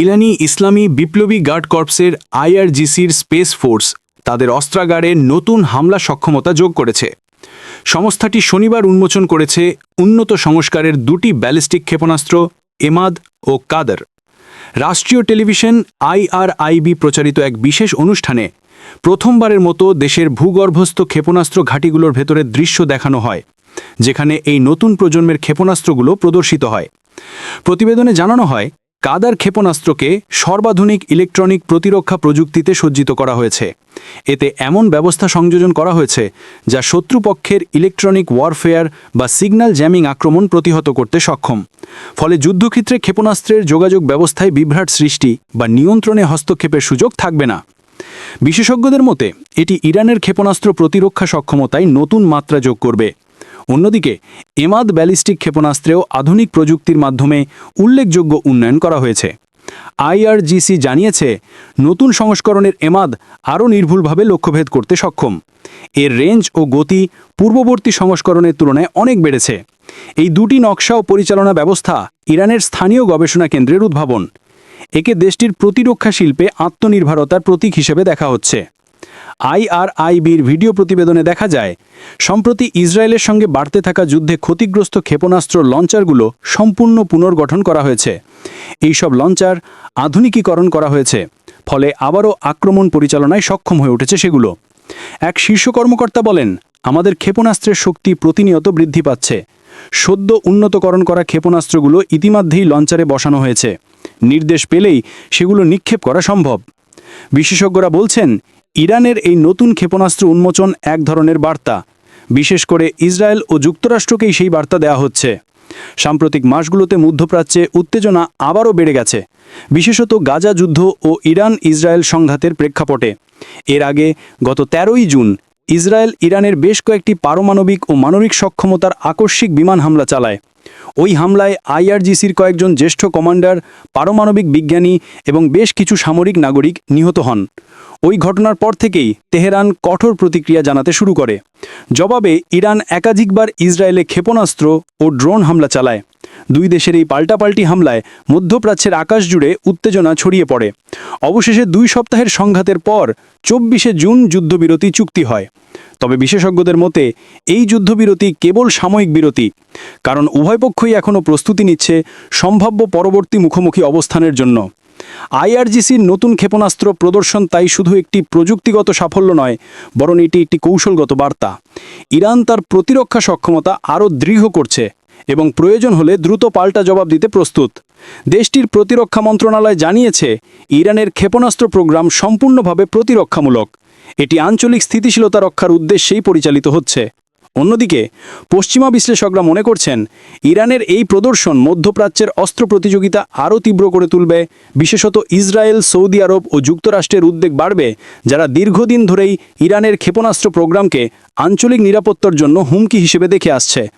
ইরানি ইসলামী বিপ্লবী গার্ড কর্পসের আইআরজিসির স্পেস ফোর্স তাদের অস্ত্রাগারে নতুন হামলা সক্ষমতা যোগ করেছে। সংস্থাটি শনিবার উন্মোচন করেছে উন্নত সংস্কারের দুটি ব্যালিস্টিক ক্ষেপণাস্ত্র, এমাদ ও কাদার। রাষ্ট্রীয় টেলিভিশন আইআরআইবি প্রচারিত এক বিশেষ অনুষ্ঠানে প্রথমবারের মতো দেশের ভূগর্ভস্থ ক্ষেপণাস্ত্র ঘাঁটিগুলোর ভেতরের দৃশ্য দেখানো হয়, যেখানে এই নতুন প্রজন্মের ক্ষেপণাস্ত্রগুলো প্রদর্শিত হয়। প্রতিবেদনে জানানো হয় কাদার ক্ষেপণাস্ত্রকে সর্বাধুনিক ইলেকট্রনিক প্রতিরক্ষা প্রযুক্তিতে সজ্জিত করা হয়েছে। এতে এমন ব্যবস্থা সংযোজন করা হয়েছে যা শত্রুপক্ষের ইলেকট্রনিক ওয়ারফেয়ার বা সিগন্যাল জ্যামিং আক্রমণ প্রতিহত করতে সক্ষম। ফলে যুদ্ধক্ষেত্রে ক্ষেপণাস্ত্রের যোগাযোগ ব্যবস্থায় বিভ্রাট সৃষ্টি বা নিয়ন্ত্রণে হস্তক্ষেপের সুযোগ থাকবে না। বিশেষজ্ঞদের মতে, এটি ইরানের ক্ষেপণাস্ত্র প্রতিরক্ষা সক্ষমতায় নতুন মাত্রা যোগ করবে। অন্যদিকে, এমাদ ব্যালিস্টিক ক্ষেপণাস্ত্রেও আধুনিক প্রযুক্তির মাধ্যমে উল্লেখযোগ্য উন্নয়ন করা হয়েছে। আইআরজিসি জানিয়েছে, নতুন সংস্করণের এমাদ আরও নির্ভুলভাবে লক্ষ্যভেদ করতে সক্ষম। এর রেঞ্জ ও গতি পূর্ববর্তী সংস্করণের তুলনায় অনেক বেড়েছে। এই দুটি নকশা ও পরিচালনা ব্যবস্থা ইরানের স্থানীয় গবেষণা কেন্দ্রের উদ্ভাবন। একে দেশটির প্রতিরক্ষা শিল্পে আত্মনির্ভরতার প্রতীক হিসেবে দেখা হচ্ছে। আইআরআইবির ভিডিও প্রতিবেদনে দেখা যায়, সম্প্রতি ইসরায়েলের সঙ্গে বাড়তে থাকা যুদ্ধে ক্ষতিগ্রস্ত ক্ষেপণাস্ত্র লঞ্চারগুলো সম্পূর্ণ পুনর্গঠন করা হয়েছে। এই সব লঞ্চার আধুনিকীকরণ করা হয়েছে, ফলে আবারও আক্রমণ পরিচালনায় সক্ষম হয়ে উঠেছে সেগুলো। এক শীর্ষ কর্মকর্তা বলেন, আমাদের ক্ষেপণাস্ত্রের শক্তি প্রতিনিয়ত বৃদ্ধি পাচ্ছে। সদ্য উন্নতকরণ করা ক্ষেপণাস্ত্রগুলো ইতিমধ্যেই লঞ্চারে বসানো হয়েছে। নির্দেশ পেলেই সেগুলো নিক্ষেপ করা সম্ভব। বিশেষজ্ঞরা বলছেন ইরানের এই নতুন ক্ষেপণাস্ত্র উন্মোচন এক ধরনের বার্তা। বিশেষ করে ইসরায়েল ও যুক্তরাষ্ট্রকেই সেই বার্তা দেওয়া হচ্ছে। সাম্প্রতিক মাসগুলোতে মধ্যপ্রাচ্যে উত্তেজনা আবারও বেড়ে গেছে। বিশেষত গাজা যুদ্ধ ও ইরান ইসরায়েল সংঘাতের প্রেক্ষাপটে। এর আগে গত তেরোই জুন ইসরায়েল ইরানের বেশ কয়েকটি পারমাণবিক ও মানবিক সক্ষমতার আকস্মিক বিমান হামলা চালায়। ওই হামলায় আইআরজিসির কয়েকজন জ্যেষ্ঠ কমান্ডার, পারমাণবিক বিজ্ঞানী এবং বেশ কিছু সামরিক নাগরিক নিহত হন। ওই ঘটনার পর থেকেই তেহরান কঠোর প্রতিক্রিয়া জানাতে শুরু করে। জবাবে ইরান একাধিকবার ইসরায়েলে ক্ষেপণাস্ত্র ও ড্রোন হামলা চালায়। দুই দেশের এই পাল্টাপাল্টি হামলায় মধ্যপ্রাচ্যের আকাশ জুড়ে উত্তেজনা ছড়িয়ে পড়ে। অবশেষে দুই সপ্তাহের সংঘাতের পর চব্বিশে জুন যুদ্ধবিরতি চুক্তি হয়। তবে বিশেষজ্ঞদের মতে, এই যুদ্ধবিরতি কেবল সাময়িক বিরতি, কারণ উভয় পক্ষই এখনও প্রস্তুতি নিচ্ছে সম্ভাব্য পরবর্তী মুখোমুখি অবস্থানের জন্য। আইআরজিসির নতুন ক্ষেপণাস্ত্র প্রদর্শন তাই শুধু একটি প্রযুক্তিগত সাফল্য নয়, বরং এটি একটি কৌশলগত বার্তা। ইরান তার প্রতিরক্ষা সক্ষমতা আরও দৃঢ় করছে। এবং প্রয়োজন হলে দ্রুত পাল্টা জবাব দিতে প্রস্তুত। দেশটির প্রতিরক্ষা মন্ত্রণালয় জানিয়েছে, ইরানের ক্ষেপণাস্ত্র প্রোগ্রাম সম্পূর্ণভাবে প্রতিরক্ষামূলক। এটি আঞ্চলিক স্থিতিশীলতা রক্ষার উদ্দেশ্যেই পরিচালিত হচ্ছে। অন্যদিকে, পশ্চিমা বিশ্লেষকরা মনে করছেন, ইরানের এই প্রদর্শন মধ্যপ্রাচ্যের অস্ত্র প্রতিযোগিতা আরও তীব্র করে তুলবে। বিশেষত ইসরায়েল, সৌদি আরব ও যুক্তরাষ্ট্রের উদ্বেগ বাড়বে, যারা দীর্ঘদিন ধরেই ইরানের ক্ষেপণাস্ত্র প্রোগ্রামকে আঞ্চলিক নিরাপত্তার জন্য হুমকি হিসেবে দেখে আসছে।